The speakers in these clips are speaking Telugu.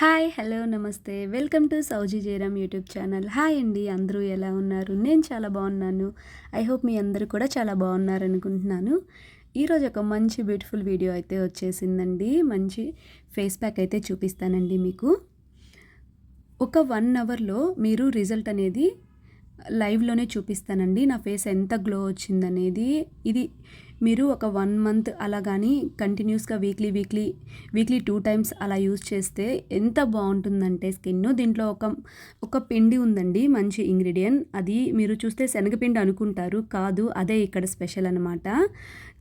హాయ్ హలో నమస్తే. Welcome to Sowji Jayaram YouTube channel. Hi అండి అందరూ ఎలా ఉన్నారు? నేను చాలా బాగున్నాను. ఐ హోప్ మీ అందరూ కూడా చాలా బాగున్నారు అనుకుంటున్నాను. ఈరోజు ఒక మంచి బ్యూటిఫుల్ వీడియో అయితే వచ్చేసిందండి. మంచి ఫేస్ ప్యాక్ అయితే చూపిస్తానండి మీకు. ఒక వన్ అవర్లో మీరు రిజల్ట్ అనేది లైవ్లోనే చూపిస్తానండి. నా ఫేస్ ఎంత గ్లో వచ్చిందనేది. ఇది మీరు ఒక వన్ మంత్ అలా కానీ కంటిన్యూస్గా weekly weekly weekly two times అలా యూజ్ చేస్తే ఎంత బాగుంటుందంటే స్కిన్ దీంట్లో ఒక ఒక పిండి ఉందండి మంచి ఇంగ్రీడియంట్. అది మీరు చూస్తే శనగపిండి అనుకుంటారు కాదు అదే ఇక్కడ స్పెషల్ అనమాట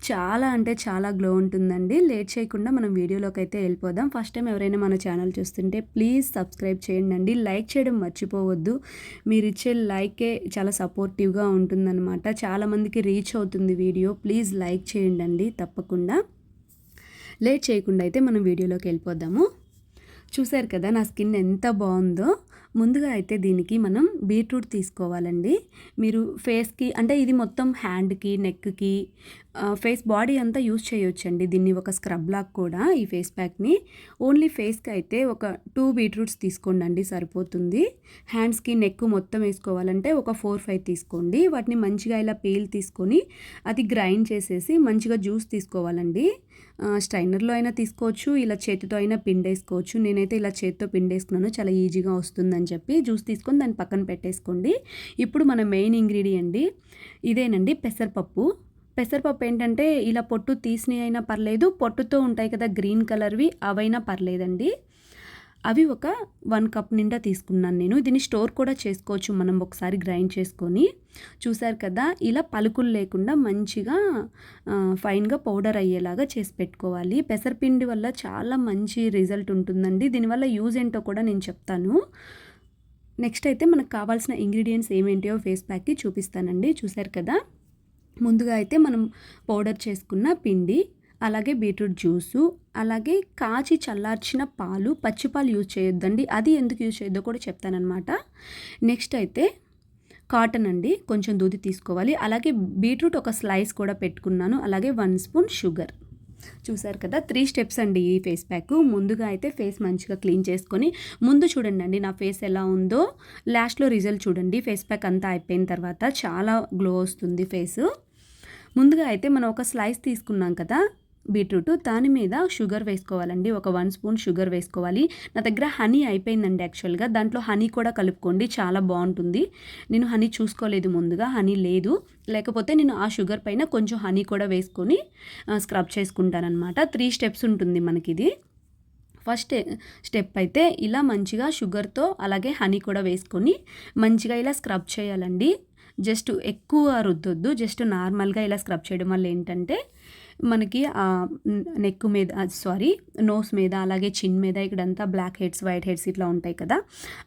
చాలా అంటే చాలా గ్లో ఉంటుందండి. లేట్ చేయకుండా మనం వీడియోలోకి అయితే వెళ్ళిపోదాం. ఫస్ట్ టైం ఎవరైనా మన ఛానల్ చూస్తుంటే ప్లీజ్ సబ్స్క్రైబ్ చేయండి అండి లైక్ చేయడం మర్చిపోవద్దు. మీరు ఇచ్చే లైకే చాలా సపోర్టివ్గా ఉంటుందన్నమాట. చాలామందికి రీచ్ అవుతుంది వీడియో. ప్లీజ్ లైక్ చేయండి అండి తప్పకుండా. లేట్ చేయకుండా అయితే మనం వీడియోలోకి వెళ్ళిపోదాము. చూశారు కదా నా స్కిన్ ఎంత బాగుందో. ముందుగా అయితే దీనికి మనం బీట్రూట్ తీసుకోవాలండి. మీరు ఫేస్కి అంటే ఇది మొత్తం హ్యాండ్కి నెక్కి ఫేస్ బాడీ అంతా యూజ్ చేయొచ్చండి. దీన్ని ఒక స్క్రబ్ లాక్ కూడా ఈ ఫేస్ ప్యాక్ని. ఓన్లీ ఫేస్కి అయితే ఒక టూ బీట్రూట్స్ తీసుకోండి అండి సరిపోతుంది. హ్యాండ్స్కి నెక్ మొత్తం వేసుకోవాలంటే ఒక ఫోర్ ఫైవ్ తీసుకోండి. వాటిని మంచిగా ఇలా పీల్ తీసుకొని అది గ్రైండ్ చేసేసి మంచిగా జ్యూస్ తీసుకోవాలండి. స్ట్రైనర్లో అయినా తీసుకోవచ్చు ఇలా చేతితో అయినా పిండేసుకోవచ్చు. నేనైతే ఇలా చేతితో పిండేసుకున్నాను చాలా ఈజీగా వస్తుందని చెప్పి జ్యూస్ తీసుకొని దాన్ని పక్కన పెట్టేసుకోండి. ఇప్పుడు మన మెయిన్ ఇంగ్రీడియంట్ ఇదేనండి పెసరపప్పు. పెసరపప్పు ఏంటంటే ఇలా పొట్టు తీసినవి అయినా పర్లేదు పొట్టుతో ఉంటాయి కదా గ్రీన్ కలర్వి అవైనా పర్లేదండి. అవి ఒక వన్ కప్ నిండా తీసుకున్నాను నేను. దీన్ని స్టోర్ కూడా చేసుకోవచ్చు. మనం ఒకసారి గ్రైండ్ చేసుకొని చూసారు కదా ఇలా పలుకులు లేకుండా మంచిగా ఫైన్గా పౌడర్ అయ్యేలాగా చేసి పెట్టుకోవాలి. పెసరపిండి వల్ల చాలా మంచి రిజల్ట్ ఉంటుందండి. దీనివల్ల యూజ్ ఏంటో కూడా నేను చెప్తాను. నెక్స్ట్ అయితే మనకు కావాల్సిన ఇంగ్రీడియంట్స్ ఏమేంటియో ఫేస్ ప్యాక్కి చూపిస్తానండి. చూసారు కదా ముందుగా అయితే మనం పౌడర్ చేసుకున్న పిండి అలాగే బీట్రూట్ జ్యూసు అలాగే కాచి చల్లార్చిన పాలు పచ్చిపాలు యూజ్ చేయొద్దండి. అది ఎందుకు యూజ్ చేయొద్దో కూడా చెప్తానమాట నెక్స్ట్ అయితే కాటన్ అండి కొంచెం దూది తీసుకోవాలి. అలాగే బీట్రూట్ ఒక స్లైస్ కూడా పెట్టుకున్నాను. అలాగే వన్ స్పూన్ షుగర్. చూసారు కదా త్రీ స్టెప్స్ అండి ఈ ఫేస్ ప్యాక్. ముందుగా అయితే ఫేస్ మంచిగా క్లీన్ చేసుకొని ముందు చూడండి అండి నా ఫేస్ ఎలా ఉందో. లాస్ట్లో రిజల్ట్ చూడండి. ఫేస్ ప్యాక్ అంతా అయిపోయిన తర్వాత చాలా గ్లో వస్తుంది ఫేస్. ముందుగా అయితే మనం ఒక స్లైస్ తీసుకున్నాం కదా బీట్రూట్ దాని మీద షుగర్ వేసుకోవాలండి. ఒక వన్ స్పూన్ షుగర్ వేసుకోవాలి. నా దగ్గర హనీ అయిపోయిందండి యాక్చువల్గా. దాంట్లో హనీ కూడా కలుపుకోండి. చాలా బాగుంటుంది. నేను హనీ చూసుకోలేదు ముందుగా. హనీ లేదు. లేకపోతే నేను ఆ షుగర్ పైన కొంచెం హనీ కూడా వేసుకొని స్క్రబ్ చేసుకుంటానమాట త్రీ స్టెప్స్ ఉంటుంది మనకి ఇది ఫస్ట్ స్టెప్ అయితే ఇలా మంచిగా షుగర్తో అలాగే హనీ కూడా వేసుకొని మంచిగా ఇలా స్క్రబ్ చేయాలండి. జస్ట్ ఎక్కువ రుద్దొద్దు. జస్ట్ నార్మల్గా ఇలా స్క్రబ్ చేయడం వల్ల ఏంటంటే మనకి నెక్ మీద సారీ నోస్ మీద అలాగే చిన్ మీద ఇక్కడంతా బ్లాక్ హెడ్స్ వైట్ హెడ్స్ ఇట్లా ఉంటాయి కదా.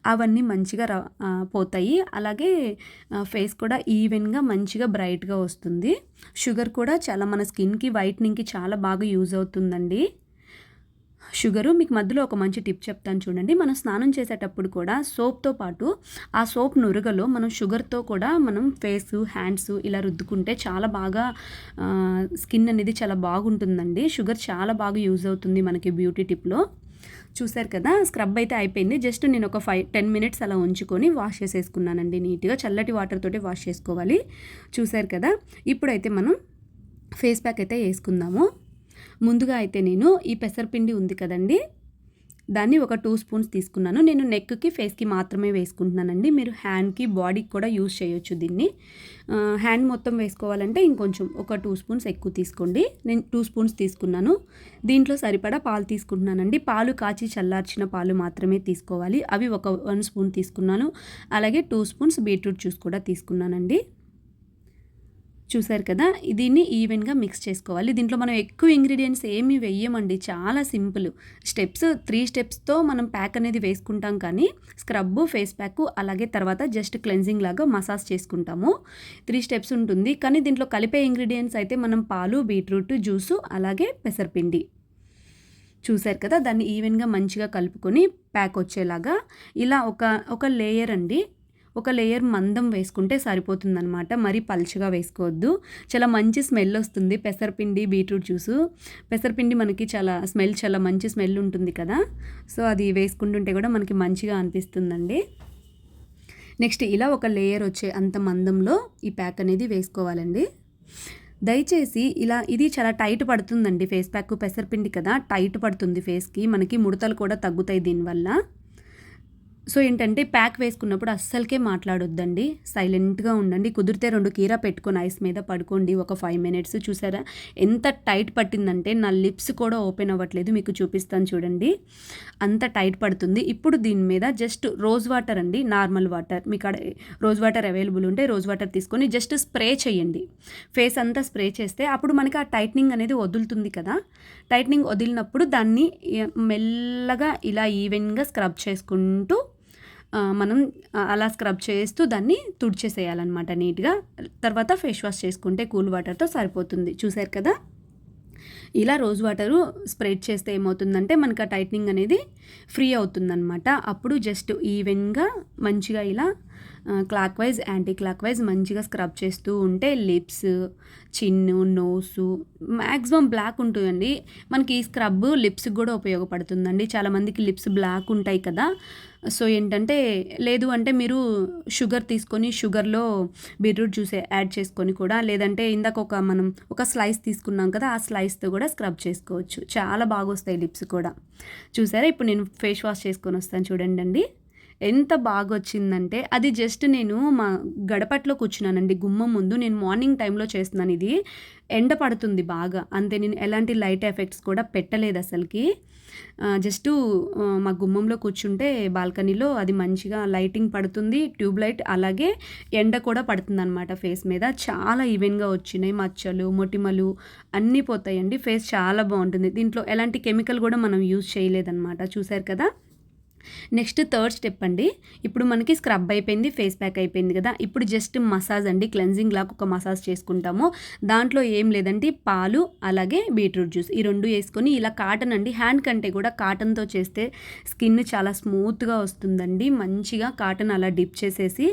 అవన్నీ మంచిగా పోతాయి. అలాగే ఫేస్ కూడా ఈవెన్గా మంచిగా బ్రైట్గా వస్తుంది. షుగర్ కూడా చాలా మన స్కిన్కి వైట్నింగ్కి చాలా బాగా యూజ్ అవుతుందండి. షుగరు మీకు మధ్యలో ఒక మంచి టిప్ చెప్తాను చూడండి. మనం స్నానం చేసేటప్పుడు కూడా సోప్తో పాటు ఆ సోప్ నురగలో మనం షుగర్తో కూడా మనం ఫేస్ హ్యాండ్స్ ఇలా రుద్దుకుంటే చాలా బాగా స్కిన్ అనేది చాలా బాగుంటుందండి. షుగర్ చాలా బాగా యూజ్ అవుతుంది మనకి బ్యూటీ టిప్లో. చూసారు కదా స్క్రబ్ అయితే అయిపోయింది. జస్ట్ నేను ఒక ఫైవ్ టెన్ మినిట్స్ అలా ఉంచుకొని వాష్ చేసేసుకున్నానండి నీట్గా. చల్లటి వాటర్ తోటి వాష్ చేసుకోవాలి. చూసారు కదా ఇప్పుడైతే మనం ఫేస్ ప్యాక్ అయితే వేసుకుందాము. ముందుగా అయితే నేను ఈ పెసరపిండి ఉంది కదండి. దాన్ని ఒక టూ స్పూన్స్ తీసుకున్నాను. నేను నెక్కి ఫేస్కి మాత్రమే వేసుకుంటున్నానండి. మీరు హ్యాండ్కి బాడీకి కూడా యూజ్ చేయొచ్చు దీన్ని. హ్యాండ్ మొత్తం వేసుకోవాలంటే ఇంకొంచెం ఒక టూ స్పూన్స్ ఎక్కువ తీసుకోండి. నేను టూ స్పూన్స్ తీసుకున్నాను. దీంట్లో సరిపడా పాలు తీసుకుంటున్నానండి. పాలు కాచి చల్లార్చిన పాలు మాత్రమే తీసుకోవాలి. అవి ఒక వన్ స్పూన్ తీసుకున్నాను. అలాగే టూ స్పూన్స్ బీట్రూట్ జ్యూస్ కూడా తీసుకున్నానండి. చూసారు కదా దీన్ని ఈవెన్గా మిక్స్ చేసుకోవాలి. దీంట్లో మనం ఎక్కువ ఇంగ్రీడియంట్స్ ఏమి వేయమండి చాలా సింపుల్. స్టెప్స్ త్రీ స్టెప్స్తో మనం ప్యాక్ అనేది వేసుకుంటాం కానీ స్క్రబ్ ఫేస్ ప్యాక్ అలాగే తర్వాత జస్ట్ క్లెన్జింగ్ లాగా మసాజ్ చేసుకుంటాము. త్రీ స్టెప్స్ ఉంటుంది. కానీ దీంట్లో కలిపే ఇంగ్రీడియంట్స్ అయితే మనం పాలు బీట్రూట్ జ్యూసు అలాగే పెసరపిండి. చూశారు కదా దాన్ని ఈవెన్గా మంచిగా కలుపుకొని ప్యాక్ వచ్చేలాగా ఇలా ఒక ఒక లేయర్ అండి. ఒక లేయర్ మందం వేసుకుంటే సరిపోతుందనమాట మరీ పల్చగా వేసుకోవద్దు. చాలా మంచి స్మెల్ వస్తుంది. పెసరపిండి బీట్రూట్ జ్యూసు. పెసరపిండి మనకి చాలా స్మెల్ చాలా మంచి స్మెల్ ఉంటుంది కదా. సో అది వేసుకుంటుంటే కూడా మనకి మంచిగా అనిపిస్తుందండి. నెక్స్ట్ ఇలా ఒక లేయర్ వచ్చే అంత మందంలో ఈ ప్యాక్ అనేది వేసుకోవాలండి. దయచేసి ఇలా ఇది చాలా టైట్ పడుతుందండి ఫేస్ ప్యాక్ పెసరపిండి కదా టైట్ పడుతుంది ఫేస్కి మనకి ముడతలు కూడా తగ్గుతాయి దీనివల్ల. సో ఏంటంటే ప్యాక్ వేసుకున్నప్పుడు అస్సలకే మాట్లాడొద్దండి. సైలెంట్గా ఉండండి. కుదిరితే రెండు కీర పెట్టుకొని ఐస్ మీద పడుకోండి. ఒక ఫైవ్ మినిట్స్ చూసారా? ఎంత టైట్ పట్టిందంటే నా లిప్స్ కూడా ఓపెన్ అవ్వట్లేదు. మీకు చూపిస్తాను చూడండి. అంత టైట్ పడుతుంది. ఇప్పుడు దీని మీద జస్ట్ రోజ్ వాటర్ అండి. Normal water. మీకు అక్కడ రోజ్ వాటర్ అవైలబుల్ ఉంటే రోజ్ వాటర్ తీసుకొని జస్ట్ స్ప్రే చేయండి. ఫేస్ అంతా స్ప్రే చేస్తే అప్పుడు మనకి ఆ టైట్నింగ్ అనేది వదులుతుంది కదా. టైట్నింగ్ వదిలినప్పుడు దాన్ని మెల్లగా ఇలా ఈవెన్గా స్క్రబ్ చేసుకుంటూ మనం అలా స్క్రబ్ చేస్తూ దాన్ని తుడిచేసేయాలన్నమాట నీట్గా. తర్వాత ఫేస్ వాష్ చేసుకుంటే కూల్ వాటర్తో సరిపోతుంది. చూసారు కదా? ఇలా రోజ్ వాటరు స్ప్రెడ్ చేస్తే ఏమవుతుందంటే మనకు ఆ టైట్నింగ్ అనేది ఫ్రీ అవుతుందన్నమాట. అప్పుడు జస్ట్ ఈవెన్గా మంచిగా ఇలా clockwise anti clock wise మంచిగా స్క్రబ్ చేస్తూ ఉంటే lips chin nose maximum black ఉంటుందండి. మనకి ఈ స్క్రబ్ లిప్స్కి కూడా ఉపయోగపడుతుందండి. చాలామందికి లిప్స్ బ్లాక్ ఉంటాయి కదా. సో ఏంటంటే లేదు అంటే మీరు షుగర్ తీసుకొని షుగర్లో బీట్రూట్ జ్యూస్ యాడ్ చేసుకొని కూడా లేదంటే ఇందాక ఒక మనం ఒక స్లైస్ తీసుకున్నాం కదా ఆ స్లైస్తో కూడా స్క్రబ్ చేసుకోవచ్చు. చాలా బాగా వస్తాయి లిప్స్ కూడా. చూసారా? ఇప్పుడు నేను ఫేస్ వాష్ చేసుకొని వస్తాను చూడండి అండి ఎంత బాగా వచ్చిందంటే అది జస్ట్ నేను మా గడపట్లో కూర్చున్నానండి. గుమ్మం ముందు నేను మార్నింగ్ టైంలో చేస్తున్నాను ఇది. ఎండ పడుతుంది బాగా. అంతే నేను ఎలాంటి లైట్ ఎఫెక్ట్స్ కూడా పెట్టలేదు అసలుకి. జస్ట్ మా గుమ్మంలో కూర్చుంటే బాల్కనీలో అది మంచిగా లైటింగ్ పడుతుంది ట్యూబ్ లైట్ అలాగే ఎండ కూడా పడుతుంది అనమాట ఫేస్ మీద. చాలా ఈవెన్గా వచ్చినాయి మచ్చలు మొటిమలు అన్నీ పోతాయండి. ఫేస్ చాలా బాగుంటుంది. దీంట్లో ఎలాంటి కెమికల్ కూడా మనం యూజ్ చేయలేదన్నమాట. చూసారు కదా? నెక్స్ట్ థర్డ్ స్టెప్ అండి. ఇప్పుడు మనకి స్క్రబ్ అయిపోయింది ఫేస్ ప్యాక్ అయిపోయింది కదా. ఇప్పుడు జస్ట్ మసాజ్ అండి క్లెన్జింగ్ లాగా ఒక మసాజ్ చేసుకుంటాము. దాంట్లో ఏం లేదండి పాలు అలాగే బీట్రూట్ జ్యూస్. ఈ రెండు వేసుకొని ఇలా కాటన్ అండి. హ్యాండ్ కంటే కూడా కాటన్తో చేస్తే స్కిన్ చాలా స్మూత్గా వస్తుందండి. మంచిగా కాటన్ అలా డిప్ చేసేసి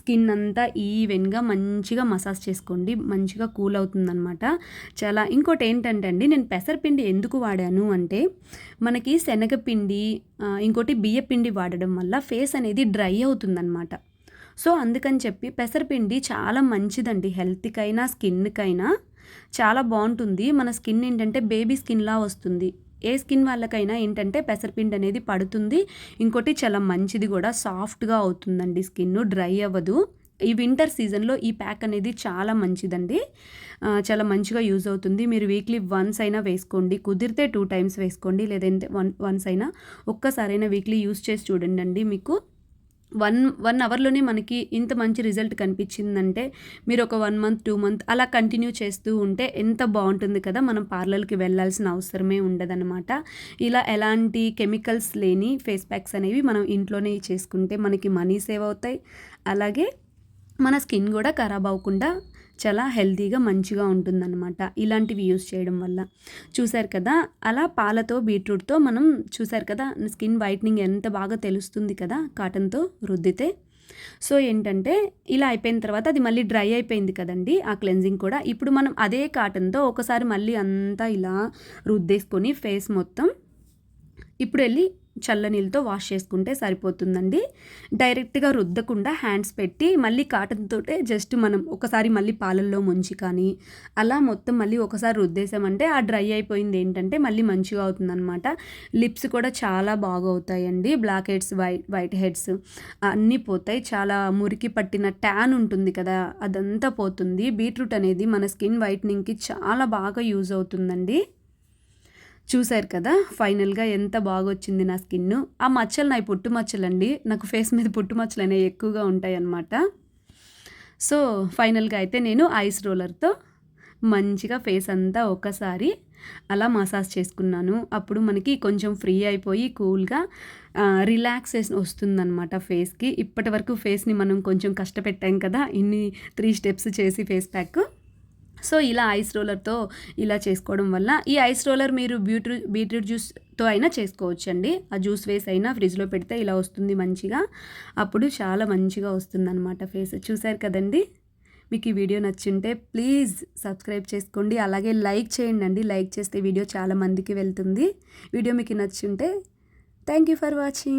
స్కిన్ అంతా ఈవెన్గా మంచిగా మసాజ్ చేసుకోండి. మంచిగా కూల్ అవుతుందన్నమాట. చాలా ఇంకోటి ఏంటంటే అండి నేను పెసరపిండి ఎందుకు వాడాను అంటే మనకి శనగపిండి ఇంకోటి బియ్యపిండి వాడడం వల్ల ఫేస్ అనేది డ్రై అవుతుందన్నమాట. సో అందుకని చెప్పి పెసరపిండి చాలా మంచిదండి. హెల్త్కైనా స్కిన్కైనా చాలా బాగుంటుంది. మన స్కిన్ ఏంటంటే బేబీ స్కిన్లా వస్తుంది. ఏ స్కిన్ వాళ్ళకైనా ఏంటంటే పెసరపిండి అనేది పడుతుంది. ఇంకోటి చాలా మంచిది కూడా. సాఫ్ట్గా అవుతుందండి. స్కిన్ డ్రై అవ్వదు. ఈ వింటర్ సీజన్లో ఈ ప్యాక్ అనేది చాలా మంచిదండి. చాలా మంచిగా యూజ్ అవుతుంది. మీరు వీక్లీ వన్స్ అయినా వేసుకోండి. కుదిరితే టూ టైమ్స్ వేసుకోండి. లేదంటే వన్ వన్స్ అయినా ఒక్కసారైనా వీక్లీ యూజ్ చేసి చూడండి అండి మీకు. వన్ వన్ అవర్లోనే మనకి ఇంత మంచి రిజల్ట్ కనిపించిందంటే మీరు ఒక వన్ మంత్ టూ మంత్ అలా కంటిన్యూ చేస్తూ ఉంటే ఎంత బాగుంటుంది కదా. మనం పార్లర్కి వెళ్ళాల్సిన అవసరమే ఉండదన్నమాట. ఇలా ఎలాంటి కెమికల్స్ లేని ఫేస్ ప్యాక్స్ అనేవి మనం ఇంట్లోనే చేసుకుంటే మనకి మనీ సేవ్ అవుతాయి. అలాగే మన స్కిన్ కూడా ఖరాబ్ అవ్వకుండా చాలా హెల్తీగా మంచిగా ఉంటుందన్నమాట ఇలాంటివి యూస్ చేయడం వల్ల. చూశారు కదా? అలా పాలతో బీట్రూట్తో మనం చూశారు కదా? స్కిన్ వైట్నింగ్ ఎంత బాగా తెలుస్తుంది కదా కాటన్తో రుద్దితే. సో ఏంటంటే ఇలా అయిపోయిన తర్వాత అది మళ్ళీ డ్రై అయిపోయింది కదండి ఆ క్లెన్జింగ్ కూడా. ఇప్పుడు మనం అదే కాటన్తో ఒకసారి మళ్ళీ అంతా ఇలా రుద్దేసుకొని ఫేస్ మొత్తం ఇప్పుడు వెళ్ళి చల్ల నీళ్ళతో వాష్ చేసుకుంటే సరిపోతుందండి. డైరెక్ట్గా రుద్దకుండా హ్యాండ్స్ పెట్టి మళ్ళీ కాటన్ తోటే జస్ట్ మనం ఒకసారి మళ్ళీ పాలల్లో ముంచి కానీ అలా మొత్తం మళ్ళీ ఒకసారి రుద్దేశామంటే ఆ డ్రై అయిపోయింది ఏంటంటే మళ్ళీ మంచిగా అవుతుందన్నమాట. లిప్స్ కూడా చాలా బాగా అవుతాయండి blackheads white whiteheads అన్నీ పోతాయి. చాలా మురికి పట్టిన ట్యాన్ ఉంటుంది కదా అదంతా పోతుంది. బీట్రూట్ అనేది మన స్కిన్ వైట్నింగ్కి చాలా బాగా యూజ్ అవుతుందండి. చూశారు కదా ఫైనల్గా ఎంత బాగా వచ్చింది నా స్కిన్ ఆ మచ్చలు నా పుట్టు మచ్చలండి. నాకు ఫేస్ మీద పుట్టు మచ్చలు అనేవి ఎక్కువగా ఉంటాయి అన్నమాట సో ఫైనల్గా అయితే నేను ఐస్ రోలర్తో మంచిగా ఫేస్ అంతా ఒకసారి అలా మసాజ్ చేసుకున్నాను. అప్పుడు మనకి కొంచెం ఫ్రీ అయిపోయి కూల్గా రిలాక్సేషన్ వస్తుందన్నమాట ఫేస్కి. ఇప్పటి వరకు ఫేస్ని మనం కొంచెం కష్టపెట్టాం కదా ఇన్ని త్రీ స్టెప్స్ చేసి ఫేస్ ప్యాక్. సో ఇలా ఐస్ రోలర్తో ఇలా చేసుకోవడం వల్ల ఈ ఐస్ రోలర్ మీరు బీట్రూట్ బీట్రూట్ జ్యూస్తో అయినా చేసుకోవచ్చు అండి ఆ జ్యూస్ వేసి అయినా ఫ్రిడ్జ్లో పెడితే ఇలా వస్తుంది మంచిగా. అప్పుడు చాలా మంచిగా వస్తుంది అనమాట ఫేస్. చూసారు కదండి? మీకు ఈ వీడియో నచ్చుంటే ప్లీజ్ సబ్స్క్రైబ్ చేసుకోండి. అలాగే లైక్ చేయండి అండి లైక్ చేస్తే వీడియో చాలా మందికి వెళ్తుంది. వీడియో మీకు నచ్చుంటే థ్యాంక్ యూ ఫర్ వాచింగ్.